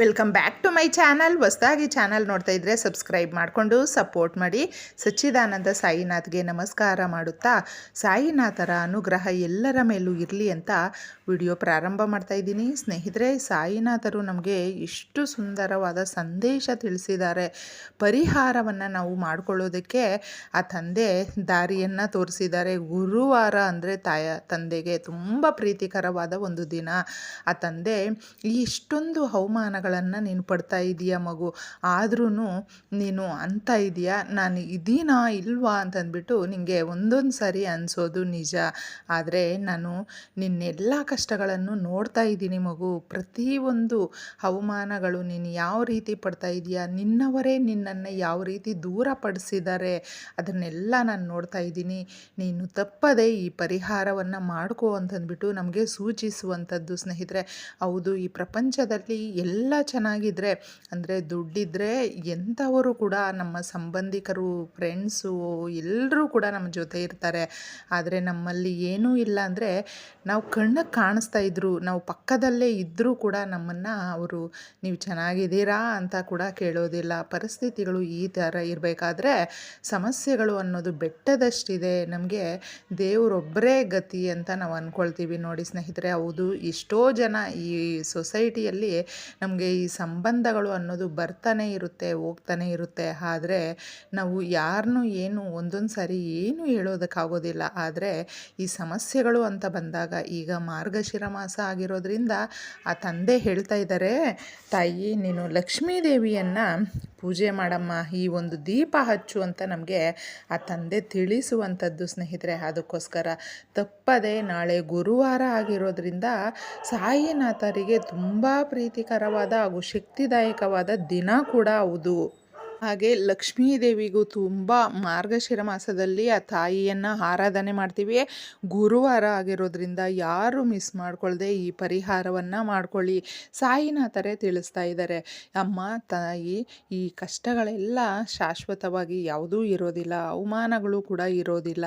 Welcome back to my channel ಹೊಸದಾಗಿ channel ನೋಡ್ತಾ ಇದ್ದರೆ ಸಬ್ಸ್ಕ್ರೈಬ್ ಮಾಡಿಕೊಂಡು ಸಪೋರ್ಟ್ ಮಾಡಿ. ಸಚ್ಚಿದಾನಂದ ಸಾಯಿನಾಥ್ಗೆ ನಮಸ್ಕಾರ ಮಾಡುತ್ತಾ. ಸಾಯಿನಾಥರ ಅನುಗ್ರಹ ಎಲ್ಲರ ಮೇಲೂ ಇರಲಿ ಅಂತ ವಿಡಿಯೋ ಪ್ರಾರಂಭ ಮಾಡ್ತಾ ಇದ್ದೀನಿ. ಸ್ನೇಹಿತರೆ, ಸಾಯಿನಾಥರು ನಮಗೆ ಎಷ್ಟು ಸುಂದರವಾದ ಸಂದೇಶ ತಿಳಿಸಿದ್ದಾರೆ. ಪರಿಹಾರವನ್ನು ನಾವು ಮಾಡಿಕೊಳ್ಳೋದಕ್ಕೆ ಆ ತಂದೆ ದಾರಿಯನ್ನು ತೋರಿಸಿದ್ದಾರೆ. ಗುರುವಾರ ಅಂದರೆ ತಾಯ, ತಂದೆಗೆ ತುಂಬ ಪ್ರೀತಿಕರವಾದ ಒಂದು ದಿನ. ಆ ತಂದೆ ಇಷ್ಟೊಂದು ಇಷ್ಟೊಂದು ಅವಮಾನಗಳನ್ನು ನೀನು ಪಡ್ತಾ ಇದೀಯ ಮಗು. ಆದ್ರೂ ನೀನು ಅಂತ ಇದೆಯಾ, ನಾನು ಇದೀನಾ ಇಲ್ವಾ ಅಂತಂದ್ಬಿಟ್ಟು ನಿನಗೆ ಒಂದೊಂದು ಸಾರಿ ಅನಿಸೋದು ನಿಜ. ಆದರೆ ನಾನು ನಿನ್ನೆಲ್ಲ ಕಷ್ಟಗಳನ್ನು ನೋಡ್ತಾ ಇದ್ದೀನಿ ಮಗು. ಪ್ರತಿಯೊಂದು ಅವಮಾನಗಳು ನೀನು ಯಾವ ರೀತಿ ಪಡ್ತಾ ಇದೀಯಾ, ನಿನ್ನವರೇ ನಿನ್ನನ್ನು ಯಾವ ರೀತಿ ದೂರ ಪಡಿಸಿದ್ದಾರೆ ಅದನ್ನೆಲ್ಲ ನಾನು ನೋಡ್ತಾ ಇದ್ದೀನಿ ನೀನು ತಪ್ಪದೆ ಈ ಪರಿಹಾರವನ್ನು ಮಾಡ್ಕೋ ಅಂತಂದ್ಬಿಟ್ಟು ನಮಗೆ ಸೂಚಿಸುವಂಥದ್ದು ಸ್ನೇಹಿತರೆ. ಹೌದು, ಈ ಪ್ರಪಂಚದಲ್ಲಿ ಎಲ್ಲ ಚೆನ್ನಾಗಿದ್ದರೆ ಅಂದರೆ ದುಡ್ಡಿದ್ದರೆ ಎಂಥವರು ಕೂಡ ನಮ್ಮ ಸಂಬಂಧಿಕರು ಫ್ರೆಂಡ್ಸು ಎಲ್ಲರೂ ಕೂಡ ನಮ್ಮ ಜೊತೆ ಇರ್ತಾರೆ. ಆದರೆ ನಮ್ಮಲ್ಲಿ ಏನೂ ಇಲ್ಲ ಅಂದರೆ ನಾವು ಕಣ್ಣಿಗೆ ಕಾಣಿಸ್ತಾ ಇದ್ರು, ನಾವು ಪಕ್ಕದಲ್ಲೇ ಇದ್ದರೂ ಕೂಡ ನಮ್ಮನ್ನು ಅವರು, ನೀವು ಚೆನ್ನಾಗಿದ್ದೀರಾ? ಅಂತ ಕೂಡ ಕೇಳೋದಿಲ್ಲ. ಪರಿಸ್ಥಿತಿಗಳು ಈ ಥರ ಇರಬೇಕಾದ್ರೆ ಸಮಸ್ಯೆಗಳು ಅನ್ನೋದು ಬೆಟ್ಟದಷ್ಟಿದೆ. ನಮಗೆ ದೇವರೊಬ್ಬರೇ ಗತಿ ಅಂತ ನಾವು ಅಂದ್ಕೊಳ್ತೀವಿ ನೋಡಿ ಸ್ನೇಹಿತರೆ. ಹೌದು, ಎಷ್ಟೋ ಜನ ಈ ಸೊಸೈಟಿಯಲ್ಲಿ ನಮಗೆ ಈ ಸಂಬಂಧಗಳು ಅನ್ನೋದು ಬರ್ತಾನೆ ಇರುತ್ತೆ, ಹೋಗ್ತಾನೆ ಇರುತ್ತೆ. ಆದರೆ ನಾವು ಯಾರನ್ನೂ ಏನು ಒಂದೊಂದು ಸಾರಿ ಏನು ಹೇಳೋದಕ್ಕಾಗೋದಿಲ್ಲ. ಆದರೆ ಈ ಸಮಸ್ಯೆಗಳು ಅಂತ ಬಂದಾಗ ಈಗ ಮಾರ್ಗಶಿರ ಮಾಸ ಆಗಿರೋದ್ರಿಂದ ಆ ತಂದೆ ಹೇಳ್ತಾ ಇದ್ದಾರೆ ತಾಯಿ, ನೀನು ಲಕ್ಷ್ಮೀ ದೇವಿಯನ್ನು ಪೂಜೆ ಮಾಡಮ್ಮ, ಈ ಒಂದು ದೀಪ ಹಚ್ಚು ಅಂತ ನಮಗೆ ಆ ತಂದೆ ತಿಳಿಸುವಂಥದ್ದು ಸ್ನೇಹಿತರೆ. ಅದಕ್ಕೋಸ್ಕರ ತಪ್ಪದೆ ನಾಳೆ ಗುರುವಾರ ಆಗಿರೋದ್ರಿಂದ ಸಾಯಿನಾಥರಿಗೆ ತುಂಬ ಪ್ರೀತಿಕರವಾದ ಹಾಗೂ ಶಕ್ತಿದಾಯಕವಾದ ದಿನ ಕೂಡ ಹೌದು ಹಾಗೆ ಲಕ್ಷ್ಮೀ ದೇವಿಗೂ ತುಂಬ ಮಾರ್ಗಶಿರ ಮಾಸದಲ್ಲಿ ಆ ತಾಯಿಯನ್ನು ಆರಾಧನೆ ಮಾಡ್ತೀವಿ. ಗುರುವಾರ ಆಗಿರೋದ್ರಿಂದ ಯಾರು ಮಿಸ್ ಮಾಡ್ಕೊಳ್ದೆ ಈ ಪರಿಹಾರವನ್ನು ಮಾಡ್ಕೊಳ್ಳಿ ಸಾಯಿನಾಥರೇ ತಿಳಿಸ್ತಾ ಇದ್ದಾರೆ. ಅಮ್ಮ, ತಾಯಿ, ಈ ಕಷ್ಟಗಳೆಲ್ಲ ಶಾಶ್ವತವಾಗಿ ಯಾವುದೂ ಇರೋದಿಲ್ಲ, ಅವಮಾನಗಳು ಕೂಡ ಇರೋದಿಲ್ಲ.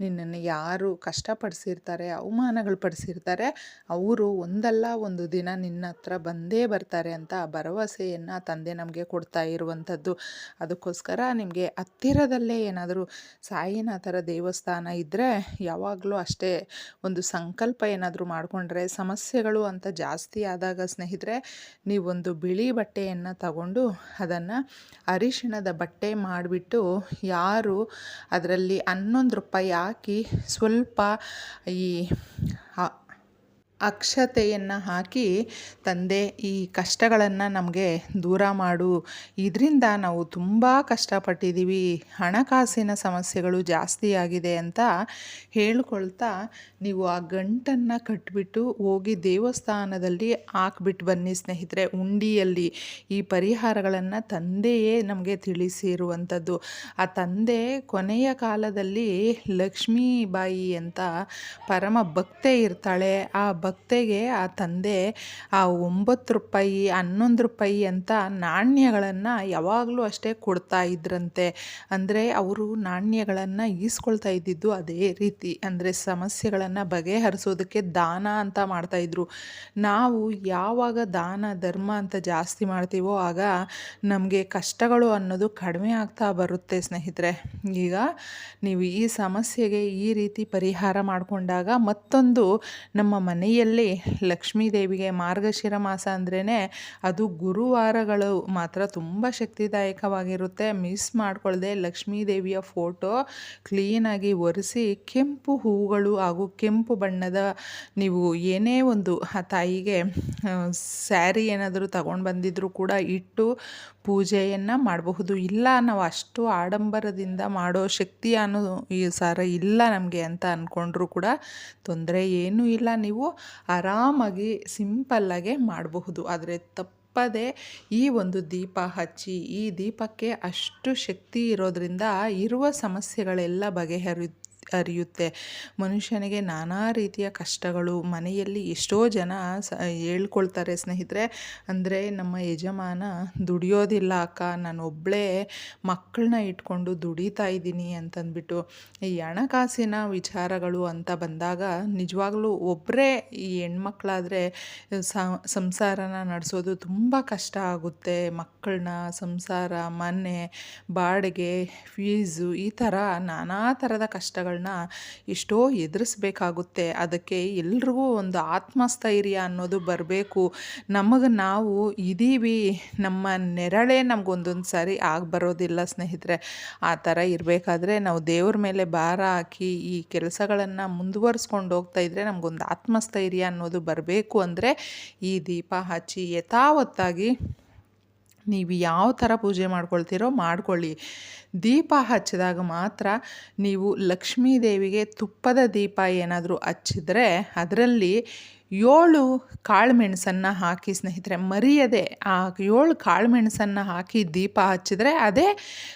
ನಿನ್ನನ್ನು ಯಾರು ಕಷ್ಟಪಡಿಸಿರ್ತಾರೆ, ಅವಮಾನಗಳು ಪಡಿಸಿರ್ತಾರೆ, ಅವರು ಒಂದಲ್ಲ ಒಂದು ದಿನ ನಿನ್ನ ಹತ್ರ ಬಂದೇ ಬರ್ತಾರೆ ಅಂತ ಭರವಸೆಯನ್ನು ತಂದೆ ನಮಗೆ ಕೊಡ್ತಾ ಇರುವಂಥದ್ದು. ಅದಕ್ಕೋಸ್ಕರ ನಿಮಗೆ ಹತ್ತಿರದಲ್ಲೇ ಏನಾದರೂ ಸಾಯಿನಾಥರ ದೇವಸ್ಥಾನ ಇದ್ದರೆ ಯಾವಾಗಲೂ ಅಷ್ಟೇ ಒಂದು ಸಂಕಲ್ಪ ಏನಾದರೂ ಮಾಡಿಕೊಂಡ್ರೆ ಸಮಸ್ಯೆಗಳು ಅಂತ ಜಾಸ್ತಿ ಆದಾಗ ಸ್ನೇಹಿತರೆ, ನೀವೊಂದು ಬಿಳಿ ಬಟ್ಟೆಯನ್ನು ತಗೊಂಡು ಅದನ್ನು ಅರಿಶಿಣದ ಬಟ್ಟೆ ಮಾಡಿಬಿಟ್ಟು ಯಾರು ಅದರಲ್ಲಿ ಹನ್ನೊಂದು ರೂಪಾಯಿ ಹಾಕಿ ಸ್ವಲ್ಪ ಈ ಅಕ್ಷತೆಯನ್ನು ಹಾಕಿ ತಂದೆ ಈ ಕಷ್ಟಗಳನ್ನು ನಮಗೆ ದೂರ ಮಾಡು. ಇದರಿಂದ ನಾವು ತುಂಬ ಕಷ್ಟಪಟ್ಟಿದ್ದೀವಿ ಹಣಕಾಸಿನ ಸಮಸ್ಯೆಗಳು ಜಾಸ್ತಿ ಆಗಿದೆ ಅಂತ ಹೇಳ್ಕೊಳ್ತಾ ನೀವು ಆ ಗಂಟನ್ನು ಕಟ್ಬಿಟ್ಟು ಹೋಗಿ ದೇವಸ್ಥಾನದಲ್ಲಿ ಹಾಕ್ಬಿಟ್ಟು ಬನ್ನಿ ಸ್ನೇಹಿತರೆ. ಉಂಡಿಯಲ್ಲಿ ಈ ಪರಿಹಾರಗಳನ್ನು ತಂದೆಯೇ ನಮಗೆ ತಿಳಿಸಿರುವಂಥದ್ದು. ಆ ತಂದೆ ಕೊನೆಯ ಕಾಲದಲ್ಲಿ ಲಕ್ಷ್ಮೀಬಾಯಿ ಅಂತ ಪರಮ ಭಕ್ತೆ ಇರ್ತಾಳೆ. ಆ ಭಕ್ತೆಗೆ ಆ ತಂದೆ ಆ ಒಂಬತ್ತು ರೂಪಾಯಿ, ಹನ್ನೊಂದು ರೂಪಾಯಿ ಅಂತ ನಾಣ್ಯಗಳನ್ನು ಯಾವಾಗಲೂ ಅಷ್ಟೇ ಕೊಡ್ತಾ ಇದ್ರಂತೆ. ಅಂದರೆ ಅವರು ನಾಣ್ಯಗಳನ್ನು ಈಸ್ಕೊಳ್ತಾ ಇದ್ದಿದ್ದು ಅದೇ ರೀತಿ. ಅಂದರೆ ಸಮಸ್ಯೆಗಳನ್ನು ಬಗೆಹರಿಸೋದಕ್ಕೆ ದಾನ ಅಂತ ಮಾಡ್ತಾಯಿದ್ರು ನಾವು ಯಾವಾಗ ದಾನ, ಧರ್ಮ ಅಂತ ಜಾಸ್ತಿ ಮಾಡ್ತೀವೋ ಆಗ ನಮಗೆ ಕಷ್ಟಗಳು ಅನ್ನೋದು ಕಡಿಮೆ ಆಗ್ತಾ ಬರುತ್ತೆ ಸ್ನೇಹಿತರೆ. ಈಗ ನೀವು ಈ ಸಮಸ್ಯೆಗೆ ಈ ರೀತಿ ಪರಿಹಾರ ಮಾಡಿಕೊಂಡಾಗ ಮತ್ತೊಂದು ನಮ್ಮ ಮನೆಯಲ್ಲಿ ಲಕ್ಷ್ಮೀ ದೇವಿಗೆ ಮಾರ್ಗಶಿರ ಮಾಸ ಅಂದ್ರೇ ಅದು ಗುರುವಾರಗಳು ಮಾತ್ರ ತುಂಬ ಶಕ್ತಿದಾಯಕವಾಗಿರುತ್ತೆ. ಮಿಸ್ ಮಾಡ್ಕೊಳ್ಳದೆ ಲಕ್ಷ್ಮೀ ದೇವಿಯ ಫೋಟೋ ಕ್ಲೀನಾಗಿ ಒರೆಸಿ ಕೆಂಪು ಹೂಗಳು ಹಾಗೂ ಕೆಂಪು ಬಣ್ಣದ ನೀವು ಏನೇ ಒಂದು ಆ ತಾಯಿಗೆ ಸ್ಯಾರಿ ಏನಾದರೂ ತಗೊಂಡು ಬಂದಿದ್ದರೂ ಕೂಡ ಇಟ್ಟು ಪೂಜೆಯನ್ನು ಮಾಡಬಹುದು. ಇಲ್ಲ ನಾವು ಅಷ್ಟು ಆಡಂಬರದಿಂದ ಮಾಡೋ ಶಕ್ತಿ ಅನ್ನೋ ಈ ಸಾರ ಇಲ್ಲ ನಮಗೆ ಅಂತ ಅಂದ್ಕೊಂಡ್ರೂ ಕೂಡ ತೊಂದರೆ ಏನೂ ಇಲ್ಲ. ನೀವು ಆರಾಮಾಗಿ ಸಿಂಪಲ್ಲಾಗೆ ಮಾಡಬಹುದು. ಆದರೆ ತಪ್ಪದೆ ಈ ಒಂದು ದೀಪ ಹಚ್ಚಿ, ಈ ದೀಪಕ್ಕೆ ಅಷ್ಟು ಶಕ್ತಿ ಇರೋದರಿಂದ ಇರುವ ಸಮಸ್ಯೆಗಳೆಲ್ಲ ಬಗೆಹರಿ ಅರಿಯುತ್ತೆ ಮನುಷ್ಯನಿಗೆ ನಾನಾ ರೀತಿಯ ಕಷ್ಟಗಳು, ಮನೆಯಲ್ಲಿ ಎಷ್ಟೋ ಜನ ಸ, ಹೇಳ್ಕೊಳ್ತಾರೆ ಸ್ನೇಹಿತರೆ. ಅಂದರೆ ನಮ್ಮ ಯಜಮಾನ, ದುಡಿಯೋದಿಲ್ಲ ಅಕ್ಕ ನಾನು ಒಬ್ಬಳೇ ಮಕ್ಕಳನ್ನ ಇಟ್ಕೊಂಡು ದುಡಿತಾ ಇದ್ದೀನಿ ಅಂತಂದ್ಬಿಟ್ಟು, ಈ ಹಣಕಾಸಿನ ವಿಚಾರಗಳು ಅಂತ ಬಂದಾಗ ನಿಜವಾಗ್ಲೂ ಒಬ್ಬರೇ ಈ ಹೆಣ್ಮಕ್ಳಾದರೆ ಸಂಸಾರನ ನಡೆಸೋದು ತುಂಬ ಕಷ್ಟ ಆಗುತ್ತೆ. ಮಕ್ಕಳನ್ನ ಸಂಸಾರ, ಮನೆ, ಬಾಡಿಗೆ, ಫೀಸು ಈ ಥರ ನಾನಾ ಥರದ ಕಷ್ಟಗಳನ್ನ ಎಷ್ಟೋ ಎದುರಿಸ್ಬೇಕಾಗುತ್ತೆ. ಅದಕ್ಕೆ ಎಲ್ರಿಗೂ ಒಂದು ಆತ್ಮಸ್ಥೈರ್ಯ ಅನ್ನೋದು ಬರಬೇಕು. ನಮಗೆ ನಾವು ಇದ್ದೀವಿ ನಮ್ಮ ನೆರಳೆ ನಮಗೊಂದೊಂದು ಸಾರಿ ಆಗಿ ಬರೋದಿಲ್ಲ ಸ್ನೇಹಿತರೆ. ಆ ಥರ ಇರಬೇಕಾದ್ರೆ ನಾವು ದೇವ್ರ ಮೇಲೆ ಭಾರ ಹಾಕಿ ಈ ಕೆಲಸಗಳನ್ನು ಮುಂದುವರಿಸ್ಕೊಂಡು ಹೋಗ್ತಾ ಇದ್ದರೆ ನಮಗೊಂದು ಆತ್ಮಸ್ಥೈರ್ಯ ಅನ್ನೋದು ಬರಬೇಕು ಅಂದರೆ ಈ ದೀಪ ಹಚ್ಚಿ ಯಥಾವತ್ತಾಗಿ ನೀವು ಯಾವ ಥರ ಪೂಜೆ ಮಾಡ್ಕೊಳ್ತೀರೋ ಮಾಡ್ಕೊಳ್ಳಿ. ದೀಪ ಹಚ್ಚಿದಾಗ ಮಾತ್ರ ನೀವು ಲಕ್ಷ್ಮೀ ದೇವಿಗೆ ತುಪ್ಪದ ದೀಪ ಏನಾದರೂ ಹಚ್ಚಿದ್ರೆ ಅದರಲ್ಲಿ ಏಳು ಕಾಳುಮೆಣಸನ್ನು ಹಾಕಿ ಸ್ನೇಹಿತರೆ, ಮರಿಯದೆ ಆ ಏಳು ಕಾಳುಮೆಣಸನ್ನು ಹಾಕಿ ದೀಪ ಹಚ್ಚಿದ್ರೆ ಅದೇ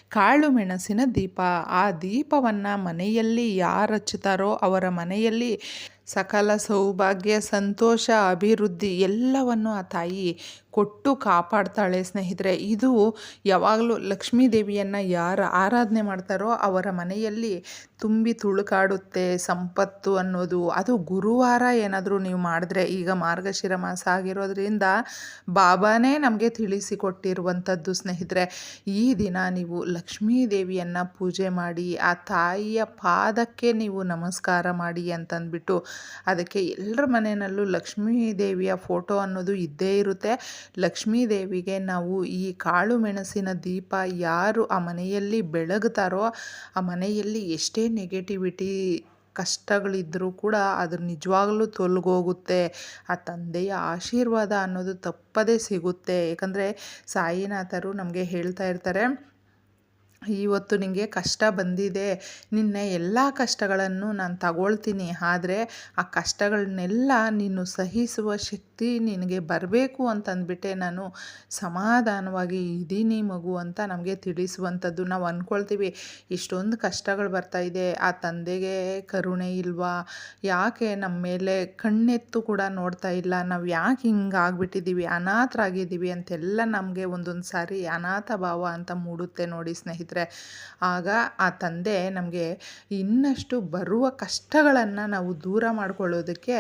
ಕಾಳು ಮೆಣಸಿನ ದೀಪ. ಆ ದೀಪವನ್ನು ಮನೆಯಲ್ಲಿ ಯಾರು ಹಚ್ಚುತ್ತಾರೋ ಅವರ ಮನೆಯಲ್ಲಿ ಸಕಲ ಸೌಭಾಗ್ಯ, ಸಂತೋಷ, ಅಭಿವೃದ್ಧಿ ಎಲ್ಲವನ್ನು ಆ ತಾಯಿ ಕೊಟ್ಟು ಕಾಪಾಡ್ತಾಳೆ ಸ್ನೇಹಿತರೆ. ಇದು ಯಾವಾಗಲೂ ಲಕ್ಷ್ಮೀ ದೇವಿಯನ್ನು ಯಾರು ಆರಾಧನೆ ಮಾಡ್ತಾರೋ ಅವರ ಮನೆಯಲ್ಲಿ ತುಂಬಿ ತುಳುಕಾಡುತ್ತೆ ಸಂಪತ್ತು ಅನ್ನೋದು. ಅದು ಗುರುವಾರ ಏನಾದರೂ ನೀವು ಮಾಡಿದ್ರೆ, ಈಗ ಮಾರ್ಗಶಿರ ಮಾಸ ಆಗಿರೋದ್ರಿಂದ ಬಾಬಾನೇ ನಮಗೆ ತಿಳಿಸಿಕೊಟ್ಟಿರುವಂಥದ್ದು ಸ್ನೇಹಿತರೆ. ಈ ದಿನ ನೀವು ಲಕ್ಷ್ಮೀ ದೇವಿಯನ್ನು ಪೂಜೆ ಮಾಡಿ, ಆ ತಾಯಿಯ ಪಾದಕ್ಕೆ ನೀವು ನಮಸ್ಕಾರ ಮಾಡಿ ಅಂತಂದ್ಬಿಟ್ಟು, ಅದಕ್ಕೆ ಎಲ್ಲರ ಮನೆಯಲ್ಲೂ ಲಕ್ಷ್ಮೀ ದೇವಿಯ ಫೋಟೋ ಅನ್ನೋದು ಇದ್ದೇ ಇರುತ್ತೆ. ಲಕ್ಷ್ಮೀ ದೇವಿಗೆ ನಾವು ಈ ಕಾಳು ಮೆಣಸಿನ ದೀಪ ಯಾರು ಆ ಮನೆಯಲ್ಲಿ ಬೆಳಗ್ತಾರೋ ಆ ಮನೆಯಲ್ಲಿ ಎಷ್ಟೇ ನೆಗೆಟಿವಿಟಿ ಕಷ್ಟಗಳಿದ್ದರೂ ಕೂಡ ಅದು ನಿಜವಾಗ್ಲೂ ತೊಲಗೋಗುತ್ತೆ. ಆ ತಂದೆಯ ಆಶೀರ್ವಾದ ಅನ್ನೋದು ತಪ್ಪದೇ ಸಿಗುತ್ತೆ. ಏಕೆಂದರೆ ಸಾಯಿನಾಥರು ನಮಗೆ ಹೇಳ್ತಾ ಇರ್ತಾರೆ ಇವತ್ತು ನಿನಗೆ ಕಷ್ಟ ಬಂದಿದೆ. ನಿನ್ನ ಎಲ್ಲ ಕಷ್ಟಗಳನ್ನು ನಾನು ತಗೊಳ್ತೀನಿ. ಆದರೆ ಆ ಕಷ್ಟಗಳನ್ನೆಲ್ಲ ನೀನು ಸಹಿಸುವ ಶಕ್ತಿ ನಿನಗೆ ಬರಬೇಕು ಅಂತಂದ್ಬಿಟ್ಟೆ ನಾನು. ಸಮಾಧಾನವಾಗಿ ಇದ್ದೀನಿ ಮಗು ಅಂತ ನಮಗೆ ತಿಳಿಸುವಂಥದ್ದು ನಾವು ಅಂದ್ಕೊಳ್ತೀವಿ ಇಷ್ಟೊಂದು ಕಷ್ಟಗಳು ಬರ್ತಾ ಇದೆ. ಆ ತಂದೆಗೆ ಕರುಣೆ ಇಲ್ವಾ? ಯಾಕೆ ನಮ್ಮ ಮೇಲೆ ಕಣ್ಣೆತ್ತು ಕೂಡ ನೋಡ್ತಾ ಇಲ್ಲ. ನಾವು ಯಾಕೆ ಹಿಂಗೆ ಆಗ್ಬಿಟ್ಟಿದ್ದೀವಿ ಅನಾಥರಾಗಿದ್ದೀವಿ ಅಂತೆಲ್ಲ ನಮಗೆ ಒಂದೊಂದು ಸಾರಿ ಅನಾಥ ಭಾವ ಅಂತ ಮೂಡುತ್ತೆ ನೋಡಿ ಸ್ನೇಹಿತರೆ. ಆಗ ಆ ತಂದೆ ನಮಗೆ ಇನ್ನಷ್ಟು ಬರುವ ಕಷ್ಟಗಳನ್ನು ನಾವು ದೂರ ಮಾಡಿಕೊಳ್ಳೋದಕ್ಕೆ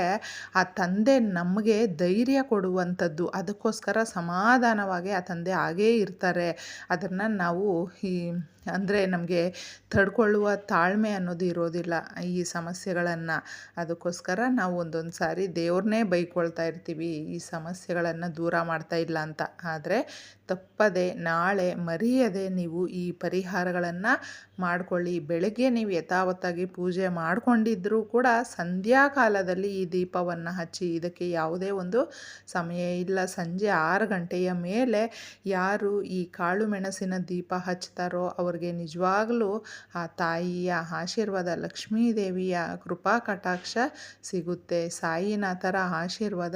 ಆ ತಂದೆ ನಮಗೆ ಧೈರ್ಯ ಕೊಡುವಂಥದ್ದು. ಅದಕ್ಕೋಸ್ಕರ ಸಮಾಧಾನವಾಗಿ ಆ ತಂದೆ ಹಾಗೇ ಇರ್ತಾರೆ. ಅದನ್ನು ನಾವು ಈ ಅಂದರೆ ನಮಗೆ ತಡ್ಕೊಳ್ಳುವ ತಾಳ್ಮೆ ಅನ್ನೋದು ಇರೋದಿಲ್ಲ ಈ ಸಮಸ್ಯೆಗಳನ್ನು. ಅದಕ್ಕೋಸ್ಕರ ನಾವು ಒಂದೊಂದು ಸಾರಿ ದೇವ್ರನ್ನೇ ಬೈಕೊಳ್ತಾ ಇರ್ತೀವಿ, ಈ ಸಮಸ್ಯೆಗಳನ್ನು ದೂರ ಮಾಡ್ತಾ ಇಲ್ಲ ಅಂತ. ಆದರೆ ತಪ್ಪದೆ ನಾಳೆ ಮರೆಯದೆ ನೀವು ಈ ಪರಿಹಾರಗಳನ್ನು ಮಾಡ್ಕೊಳ್ಳಿ. ಬೆಳಗ್ಗೆ ನೀವು ಯಥಾವತ್ತಾಗಿ ಪೂಜೆ ಮಾಡಿಕೊಂಡಿದ್ದರೂ ಕೂಡ ಸಂಧ್ಯಾಕಾಲದಲ್ಲಿ ಈ ದೀಪವನ್ನು ಹಚ್ಚಿ, ಇದಕ್ಕೆ ಯಾವುದೇ ಒಂದು ಸಮಯ ಇಲ್ಲ. ಸಂಜೆ ಆರು ಗಂಟೆಯ ಮೇಲೆ ಯಾರು ಈ ಕಾಳು ಮೆಣಸಿನ ದೀಪ ಹಚ್ತಾರೋ ಅವ್ರಿಗೆ ನಿಜವಾಗಲೂ ಆ ತಾಯಿಯ ಆಶೀರ್ವಾದ ಲಕ್ಷ್ಮೀ ದೇವಿಯ ಕೃಪಾ ಕಟಾಕ್ಷ ಸಿಗುತ್ತೆ. ಸಾಯಿನಾಥರ ಆಶೀರ್ವಾದ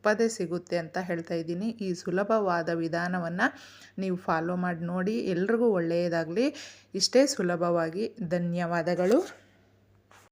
ತಪ್ಪದೇ ಸಿಗುತ್ತೆ ಅಂತ ಹೇಳ್ತಾ ಇದ್ದೀನಿ. ಈ ಸುಲಭವಾದ ವಿಧಾನವನ್ನು ನೀವು ಫಾಲೋ ಮಾಡಿ ನೋಡಿ. ಎಲ್ರಿಗೂ ಒಳ್ಳೆಯದಾಗಲಿ. ಇಷ್ಟೇ ಸುಲಭವಾಗಿ. ಧನ್ಯವಾದಗಳು.